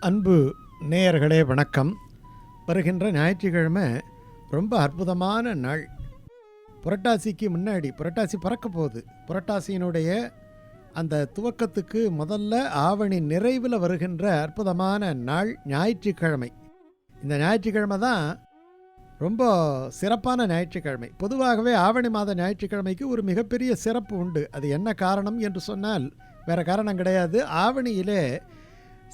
அன்பு நேயர்களே வணக்கம். வருகின்ற ஞாயிற்றுக்கிழமை ரொம்ப அற்புதமான நாள். புரட்டாசிக்கு முன்னாடி புரட்டாசி பறக்க போகுது. புரட்டாசியினுடைய அந்த துவக்கத்துக்கு முதல்ல ஆவணி நிறைவில் வருகின்ற அற்புதமான நாள் ஞாயிற்றுக்கிழமை. இந்த ஞாயிற்றுக்கிழமை தான் ரொம்ப சிறப்பான ஞாயிற்றுக்கிழமை. பொதுவாகவே ஆவணி மாத ஞாயிற்றுக்கிழமைக்கு ஒரு மிகப்பெரிய சிறப்பு உண்டு. அது என்ன காரணம் என்று சொன்னால் வேறு காரணம் கிடையாது. ஆவணியிலே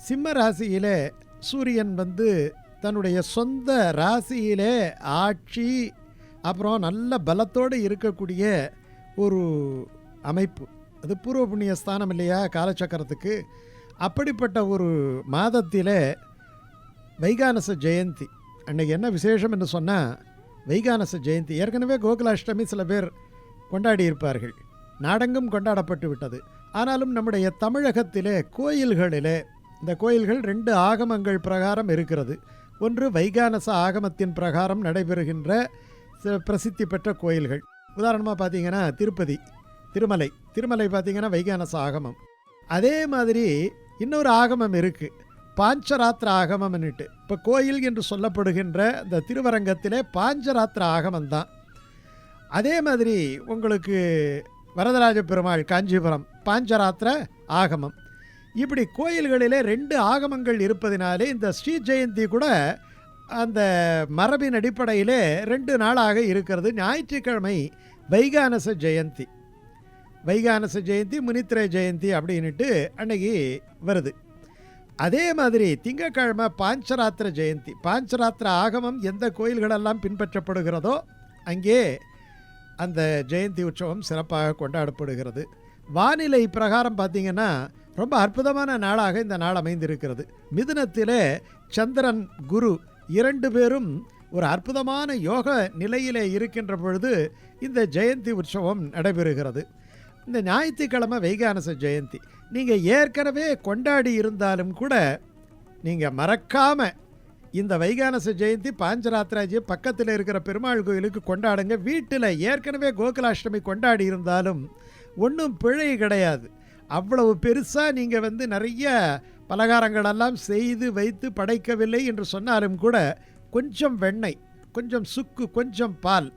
சிம்ம ராசியிலே சூரியன் வந்து தன்னுடைய சொந்த ராசியிலே ஆட்சி அப்புறம் நல்ல பலத்தோடு இருக்கக்கூடிய ஒரு அமைப்பு. அது பூர்வ புண்ணிய ஸ்தானம் இல்லையா? காலச்சக்கரத்துக்கு அப்படிப்பட்ட ஒரு மாதத்திலே வைகானச ஜெயந்தி. அன்னைக்கு என்ன விசேஷம் என்று சொன்னால் வைகானச ஜெயந்தி. ஏற்கனவே கோகுலாஷ்டமி சில பேர் கொண்டாடி இருப்பார்கள். நாடெங்கும் கொண்டாடப்பட்டு விட்டது. ஆனாலும் நம்முடைய தமிழகத்திலே கோயில்களிலே இந்த கோயில்கள் ரெண்டு ஆகமங்கள் பிரகாரம் இருக்கிறது. ஒன்று வைகானச ஆகமத்தின் பிரகாரம் நடைபெறுகின்ற சில பிரசித்தி பெற்ற கோயில்கள். உதாரணமாக பார்த்தீங்கன்னா திருப்பதி திருமலை. திருமலை பார்த்தீங்கன்னா வைகானச ஆகமம். அதே மாதிரி இன்னொரு ஆகமம் இருக்குது பாஞ்சராத்திர ஆகமம்னுட்டு. இப்போ கோயில் என்று சொல்லப்படுகின்ற இந்த திருவரங்கத்திலே பாஞ்சராத்திர ஆகமம் தான் அதே மாதிரி உங்களுக்கு வரதராஜ பெருமாள் காஞ்சிபுரம் பாஞ்சராத்திர ஆகமம். இப்படி கோயில்களிலே ரெண்டு ஆகமங்கள் இருப்பதினாலே இந்த ஸ்ரீ ஜெயந்தி கூட அந்த மரபின் அடிப்படையிலே ரெண்டு நாளாக இருக்கிறது. ஞாயிற்றுக்கிழமை வைகானச ஜெயந்தி. வைகானச ஜெயந்தி முனித்திரை ஜெயந்தி அப்படின்ட்டு அன்னைக்கு வருது. அதே மாதிரி திங்கக்கிழமை பாஞ்சராத்திர ஜெயந்தி. பாஞ்சராத்திர ஆகமம் எந்த கோயில்களெல்லாம் பின்பற்றப்படுகிறதோ அங்கே அந்த ஜெயந்தி உற்சவம் சிறப்பாக கொண்டாடப்படுகிறது. வானிலை பிரகாரம் பார்த்திங்கன்னா ரொம்ப அற்புதமான நாளாக இந்த நாள் அமைந்திருக்கிறது. மிதுனத்திலே சந்திரன் குரு இரண்டு பேரும் ஒரு அற்புதமான யோக நிலையிலே இருக்கின்ற பொழுது இந்த ஜெயந்தி உற்சவம் நடைபெறுகிறது. இந்த ஞாயிற்றுக்கிழமை வைகானச ஜெயந்தி. நீங்கள் ஏற்கனவே கொண்டாடி இருந்தாலும் கூட நீங்கள் மறக்காமல் இந்த வைகானச ஜெயந்தி பாஞ்சராத்ராஜி பக்கத்தில் இருக்கிற பெருமாள் கோயிலுக்கு கொண்டாடுங்க. வீட்டில் ஏற்கனவே கோகுலாஷ்டமி கொண்டாடி இருந்தாலும் ஒன்றும் பிழை கிடையாது. அவ்வளவு பெருசாக நீங்கள் வந்து நிறைய பலகாரங்களெல்லாம் செய்து வைத்து படைக்கவில்லை என்று சொன்னாலும் கூட கொஞ்சம் வெண்ணெய் கொஞ்சம் சுக்கு கொஞ்சம் பால்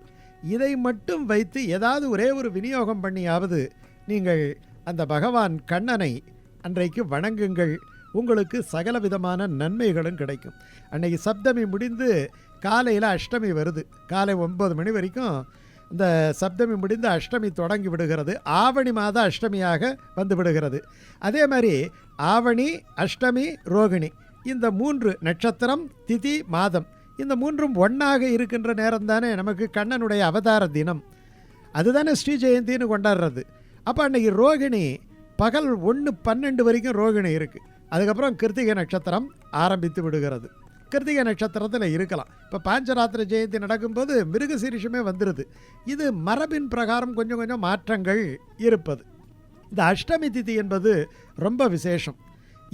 இதை மட்டும் வைத்து ஏதாவது ஒரே ஒரு விநியோகம் பண்ணியாவது நீங்கள் அந்த பகவான் கண்ணனை அன்றைக்கு வணங்குங்கள். உங்களுக்கு சகல விதமான நன்மைகளும் கிடைக்கும். அன்னைக்கு சப்தமி முடிந்து காலையில் அஷ்டமி வருது. காலை ஒன்பது மணி வரைக்கும் இந்த சப்தமி முடிந்து அஷ்டமி தொடங்கி விடுகிறது. ஆவணி மாத அஷ்டமியாக வந்து விடுகிறது. அதே மாதிரி ஆவணி அஷ்டமி ரோகிணி இந்த மூன்று நட்சத்திரம் திதி மாதம் இந்த மூன்றும் ஒன்றாக இருக்கின்ற நேரம் தானே நமக்கு கண்ணனுடைய அவதார தினம். அதுதானே ஸ்ரீ ஜெயந்தின்னு கொண்டாடுறது. அப்போ அன்றைக்கி ரோகிணி பகல் ஒன்று பன்னெண்டு வரைக்கும் ரோகிணி இருக்குது அதுக்கப்புறம் கிருத்திகை நட்சத்திரம் ஆரம்பித்து விடுகிறது. கிருத்திகை நட்சத்திரத்தில் இருக்கலாம். இப்போ பாஞ்சராத்திர ஜெயந்தி நடக்கும்போது மிருகசீரிஷமே வந்துடுது இது மரபின் பிரகாரம் கொஞ்சம் கொஞ்சம் மாற்றங்கள் இருப்பது. இந்த அஷ்டமி திதி என்பது ரொம்ப விசேஷம்.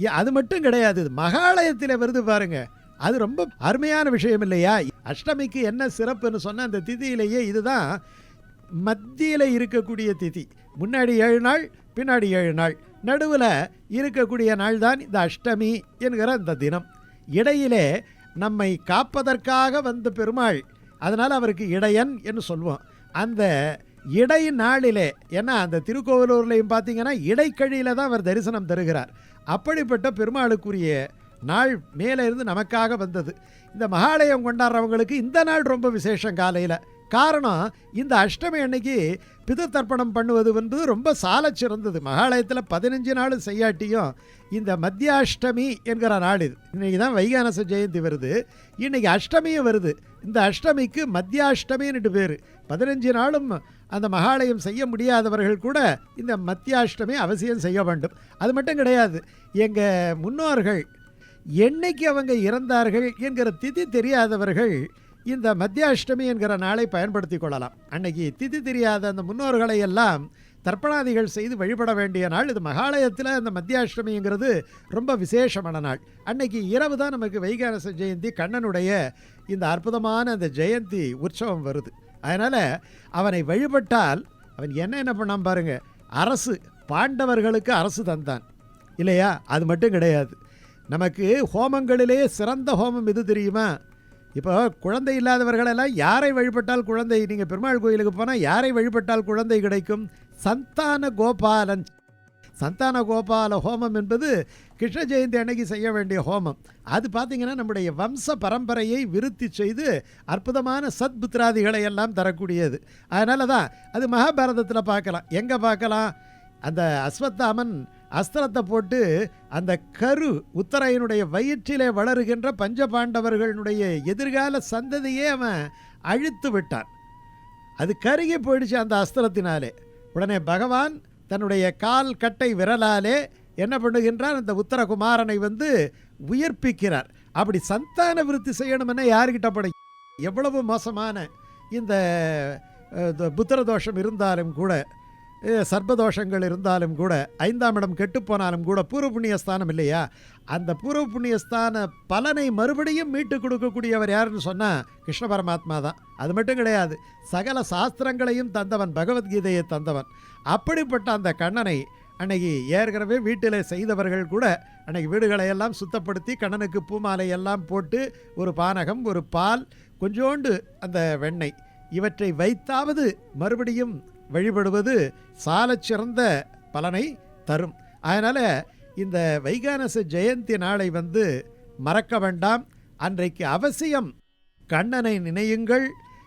ஏ- அது மட்டும் கிடையாது. மகாலயத்தில் வருது பாருங்க. அது ரொம்ப அருமையான விஷயம் இல்லையா? அஷ்டமிக்கு என்ன சிறப்புன்னு சொன்ன அந்த திதியிலேயே இதுதான் மத்தியில் இருக்கக்கூடிய திதி. முன்னாடி ஏழு நாள் பின்னாடி ஏழு நாள். நடுவில் இருக்கக்கூடிய நாள் தான் இந்த அஷ்டமி என்கிற இந்த தினம். இடையிலே நம்மை காப்பதற்காக வந்த பெருமாள் அதனால் அவருக்கு இடையன் என்று சொல்லுவோம் அந்த இடை நாளிலே ஏன்னா அந்த திருக்கோவிலூர்லையும் பார்த்தீங்கன்னா இடைக்கழியில் தான் அவர் தரிசனம் தருகிறார். அப்படிப்பட்ட பெருமாளுக்குரிய நாள் மேலே இருந்து நமக்காக வந்தது. இந்த மகாலயம் கொண்டாடுறவங்களுக்கு இந்த நாள் ரொம்ப விசேஷம் காலையில். காரணம் இந்த அஷ்டமி அன்னைக்கு பிது தர்ப்பணம் பண்ணுவது வந்து ரொம்ப சால சிறந்தது. மகாலயத்தில் பதினஞ்சு நாள் செய்யாட்டியும் இந்த மத்தியாஷ்டமி என்கிற நாள் இது. இன்னைக்கு தான் வைகானச ஜெயந்தி வருது. இன்னைக்கு அஷ்டமியும் வருது. இந்த அஷ்டமிக்கு மத்தியாஷ்டமின்னு பேர். பதினஞ்சு நாளும் அந்த மகாலயம் செய்ய முடியாதவர்கள் கூட இந்த மத்தியாஷ்டமி அவசியம் செய்ய வேண்டும். அது மட்டும் கிடையாது. எங்கள் முன்னோர்கள் என்னைக்கு அவங்க இறந்தார்கள் என்கிற திதி தெரியாதவர்கள் இந்த மத்தியாஷ்டமி என்கிற நாளை பயன்படுத்தி கொள்ளலாம். அன்னைக்கு திதி தெரியாத அந்த முன்னோர்களை எல்லாம் தர்ப்பணாதிகள் செய்து வழிபட வேண்டிய நாள். இது மகாலயத்தில் அந்த மத்தியாஷ்டமிங்கிறது ரொம்ப விசேஷமான நாள். அன்னைக்கு இரவு தான் நமக்கு வைகாரச ஜெயந்தி. கண்ணனுடைய இந்த அற்புதமான அந்த ஜெயந்தி உற்சவம் வருது. அதனால் அவனை வழிபட்டால் அவன் என்ன என்ன பண்ணான் பாருங்க. அரசு பாண்டவர்களுக்கு அரசு தந்தான். இல்லையா? அது மட்டும் கிடையாது. நமக்கு ஹோமங்களிலே சிறந்த ஹோமம் எது தெரியுமா? இப்போ குழந்தை இல்லாதவர்களெல்லாம் யாரை வழிபட்டால் குழந்தை? நீங்கள் பெருமாள் கோயிலுக்கு போனால் யாரை வழிபட்டால் குழந்தை கிடைக்கும்? சந்தான கோபாலன். சந்தான கோபால ஹோமம் என்பது கிருஷ்ண ஜெயந்தி அன்னைக்கு செய்ய வேண்டிய ஹோமம். அது பார்த்திங்கன்னா நம்முடைய வம்ச பரம்பரையை விருத்தி செய்து அற்புதமான சத்புத்திராதிகளை எல்லாம் தரக்கூடியது. அதனால தான் அது மகாபாரதத்தில் பார்க்கலாம். எங்கே பார்க்கலாம்? அந்த அஸ்வத்தாமன் அஸ்திரத்தை போட்டு அந்த கரு உத்தரையனுடைய வயிற்றிலே வளருகின்ற பஞ்சபாண்டவர்களுடைய எதிர்கால சந்ததியே அவன் அழித்து விட்டான். அது கருகி போயிடுச்சு அந்த அஸ்திரத்தினாலே. உடனே பகவான் தன்னுடைய கால் கட்டை விரலாலே என்ன பண்ணுகின்றார்? அந்த உத்தரகுமாரனை வந்து உயிர்ப்பிக்கிறார். அப்படி சந்தான விருத்தி செய்யணும்னா யாருக்கிட்ட படை எவ்வளவு மோசமான இந்த புத்திர தோஷம் இருந்தாலும் கூட சர்பதோஷங்கள் சர்ப்பதோஷங்கள் இருந்தாலும் கூட ஐந்தாம் இடம் கெட்டுப்போனாலும் கூட பூர்வ புண்ணியஸ்தானம் இல்லையா? அந்த பூர்வ புண்ணியஸ்தான பலனை மறுபடியும் மீட்டு கொடுக்கக்கூடியவர் யாருன்னு சொன்னால் கிருஷ்ண பரமாத்மா தான். அது மட்டும் கிடையாது. சகல சாஸ்திரங்களையும் தந்தவன் பகவத்கீதையை தந்தவன். அப்படிப்பட்ட அந்த கண்ணனை அன்னைக்கு ஏற்கனவே வீட்டில் செய்தவர்கள் கூட அன்னைக்கு வீடுகளை எல்லாம் சுத்தப்படுத்தி கண்ணனுக்கு பூமாலை எல்லாம் போட்டு ஒரு பானகம் ஒரு பால் கொஞ்சோண்டு அந்த வெண்ணெய் இவற்றை வைத்தாவது மறுபடியும் வழிபடுவது சாலச்சிறந்த பலனை தரும். அதனால் இந்த வைகானச ஜெயந்தி நாளை வந்து மறக்க வேண்டாம். அன்றைக்கு அவசியம் கண்ணனை நினையுங்கள்.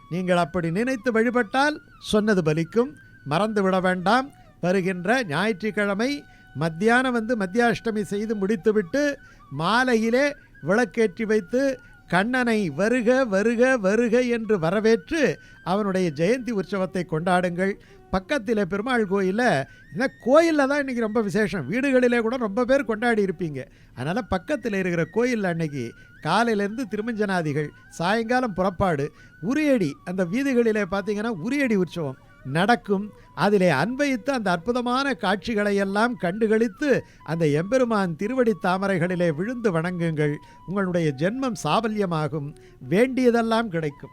நீங்கள் அப்படி நினைத்து வழிபட்டால் சொன்னது பலிக்கும். மறந்து விட வேண்டாம். வருகின்ற ஞாயிற்றுக்கிழமை மத்தியானம் வந்து மத்தியாஷ்டமி செய்து முடித்துவிட்டு மாலையிலே விளக்கேற்றி வைத்து கண்ணனை வருக வருக வருக என்று வரவேற்று அவனுடைய ஜெயந்தி உற்சவத்தை கொண்டாடுங்கள். பக்கத்தில் பெருமாள் கோயிலில் இந்த கோயிலில் தான் இன்றைக்கி ரொம்ப விசேஷம். வீடுகளிலே கூட ரொம்ப பேர் கொண்டாடி இருப்பீங்க. அதனால் பக்கத்தில் இருக்கிற கோயிலில் அன்னைக்கு காலையிலேருந்து திருமஞ்சனாதிகள் சாயங்காலம் புறப்பாடு உரியடி அந்த வீதிகளிலே பார்த்தீங்கன்னா உரியடி உற்சவம். நடக்கும். அதிலே அன்பைத்து அந்த அற்புதமான காட்சிகளை எல்லாம் கண்டுகளித்து அந்த எம்பெருமான் திருவடி தாமரைகளிலே விழுந்து வணங்குங்கள். உங்களுடைய ஜென்மம் சாபல்யமாகும். வேண்டியதெல்லாம் கிடைக்கும்.